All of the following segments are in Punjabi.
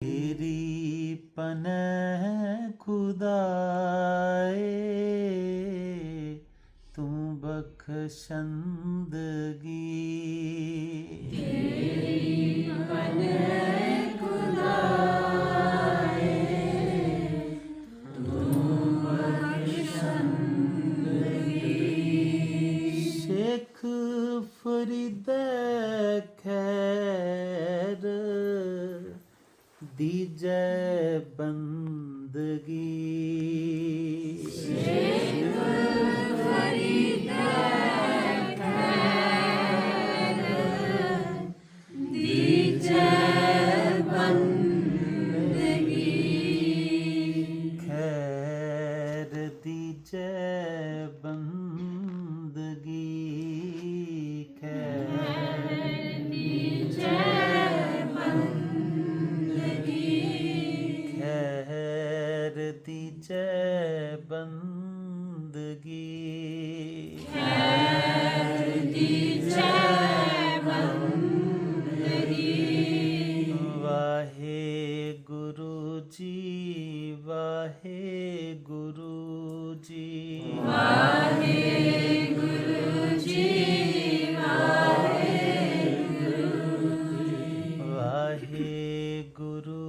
तेरी पनह खुदाए तू बख्शंदगी तेरी पनह खुदाए तू बख्शंदगी शेख फरीद खैर ਦੀਜੈ ਬੰਦਗੀ। ਸ਼ੇਖ ਫਰੀਦਾ ਬੰਦਗੀ ਖੈਰ ਦੀਜੈ ਜੈ ਬੰਦਗੀ। ਖੈਰ ਦੀ ਜੈ ਬੰਦਗੀ ਵਾਹੇ ਗੁਰੂ ਜੀ। ਵਾਹੇ ਗੁਰੂ ਜੀ ਵਾਹੇ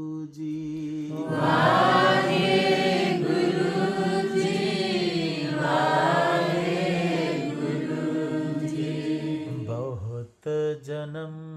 ਵਾਹਿਗੁਰੂ ਜੀ। ਵਾਹਿਗੁਰੂ ਜੀ ਵਾਹਿਗੁਰੂ ਜੀ। ਬਹੁਤ ਜਨਮ